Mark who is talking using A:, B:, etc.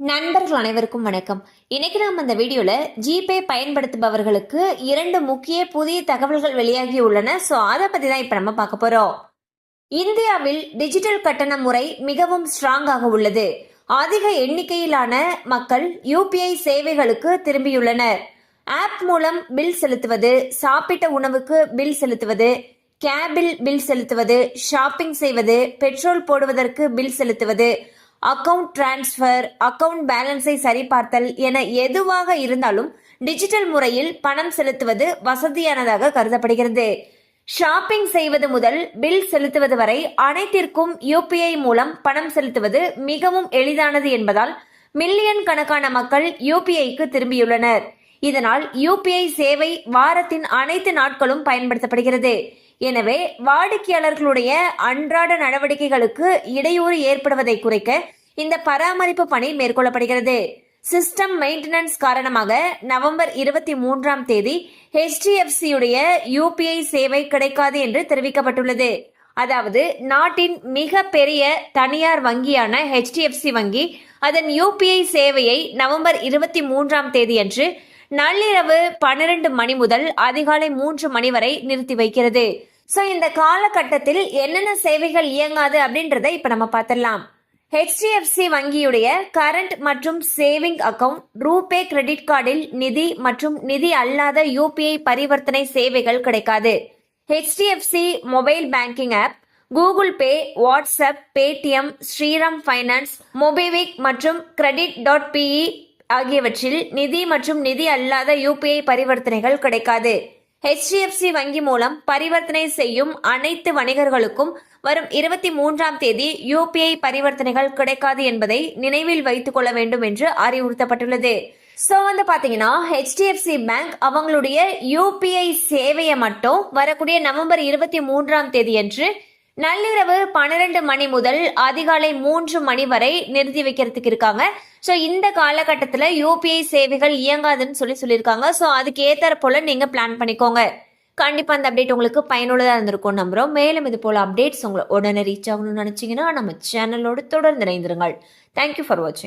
A: நண்பர்கள் அனைவருக்கும் வணக்கம். இன்னைக்கு நாம் அந்த வீடியோல ஜிபே பயன்படுத்துபவர்களுக்கு இரண்டு முக்கிய புதிய தகவல்கள் வெளியாகி உள்ளன. ஸோ அதை பத்தி தான் இப்ப நம்ம பார்க்க போறோம். இந்தியாவில் டிஜிட்டல் கட்டண முறை மிகவும் ஸ்ட்ராங்காக உள்ளது. அதிக எண்ணிக்கையிலான மக்கள் யூபிஐ சேவைகளுக்கு திரும்பியுள்ளனர். ஆப் மூலம் பில் செலுத்துவது சாப்பிட்ட உணவுக்கு பில் செலுத்துவது கேபில் பில் செலுத்துவது ஷாப்பிங் செய்வது பெட்ரோல் போடுவதற்கு பில் செலுத்துவது அக்கவுண்ட் டிரான்ஸ்ஃபர் அக்கவுண்ட் பேலன்ஸை சரிபார்த்தல் என எதுவாக இருந்தாலும் டிஜிட்டல் முறையில் பணம் செலுத்துவது வசதியானதாக கருதப்படுகிறது. ஷாப்பிங் செய்வது முதல் பில் செலுத்துவது வரை அனைத்திற்கும் யூபிஐ மூலம் பணம் செலுத்துவது மிகவும் எளிதானது என்பதால் மில்லியன் கணக்கான மக்கள் யூபிஐக்கு திரும்பியுள்ளனர். இதனால் யூபிஐ சேவை வாரத்தின் அனைத்து நாட்களும் பயன்படுத்தப்படுகிறது. எனவே வாடிக்கையாளர்களுடைய அன்றாட நடவடிக்கைகளுக்கு இடையூறு ஏற்படுவதை குறைக்க இந்த பராமரிப்பு பணி மேற்கொள்ளப்படுகிறது. சிஸ்டம் மெயின்டெனன்ஸ் காரணமாக நவம்பர் இருபத்தி மூன்றாம் தேதி ஹெச்டிஎஃப்சியுடைய யூபிஐ சேவை கிடைக்காது என்று தெரிவிக்கப்பட்டுள்ளது. அதாவது நாட்டின் மிக பெரிய தனியார் வங்கியான ஹெச்டிஎஃப்சி வங்கி அதன் யூபிஐ சேவையை நவம்பர் இருபத்தி மூன்றாம் தேதியன்று நள்ளிரவு பன்னிரண்டு மணி முதல் அதிகாலை மூன்று மணி வரை நிறுத்தி வைக்கிறது. ஸோ இந்த காலகட்டத்தில் என்னென்ன சேவைகள் இயங்காது அப்படின்றத இப்போ நம்ம பார்த்துடலாம். ஹெச்டிஎஃப்சி வங்கியுடைய கரண்ட் மற்றும் சேவிங் அக்கவுண்ட் ரூபே கிரெடிட் கார்டில் நிதி மற்றும் நிதி அல்லாத யூபிஐ பரிவர்த்தனை சேவைகள் கிடைக்காது. HDFC mobile banking app Google Pay WhatsApp Paytm Shriram Finance MobiKwik மற்றும் கிரெடிட் டாட் பிஇ ஆகியவற்றில் நிதி மற்றும் நிதி அல்லாத யூபிஐ பரிவர்த்தனைகள் கிடைக்காது. ஹெச்டிஎஃப்சி வங்கி மூலம் பரிவர்த்தனை செய்யும் அனைத்து வணிகர்களுக்கும் வரும் இருபத்தி மூன்றாம் தேதி யூபிஐ பரிவர்த்தனைகள் கிடைக்காது என்பதை நினைவில் வைத்துக் கொள்ள வேண்டும் என்று அறிவுறுத்தப்பட்டுள்ளது. ஸோ வந்து பார்த்தீங்கன்னா ஹெச்டிஎஃப்சி பேங்க் அவங்களுடைய யூபிஐ சேவையை மட்டும் வரக்கூடிய நவம்பர் இருபத்தி மூன்றாம் தேதியன்று நள்ளிரவு பன்னிரண்டு மணி முதல் அதிகாலை மூன்று மணி வரை நிறுத்தி வைக்கிறதுக்கு இருக்காங்க. ஸோ இந்த காலகட்டத்தில் யூபிஐ சேவைகள் இயங்காதுன்னு சொல்லி சொல்லியிருக்காங்க. ஸோ அதுக்கு ஏற்ற போல நீங்கள் பிளான் பண்ணிக்கோங்க. கண்டிப்பாக அந்த அப்டேட் உங்களுக்கு பயனுள்ளதாக இருந்திருக்கும் நம்புகிறோம் மேலும் இது போல் அப்டேட்ஸ் உங்களை உடனே ரீச் ஆகணும்னு நினச்சிங்கன்னா நம்ம சேனலோடு தொடர்ந்து இணைந்திருங்கள். தேங்க்யூ ஃபார் வாட்சிங்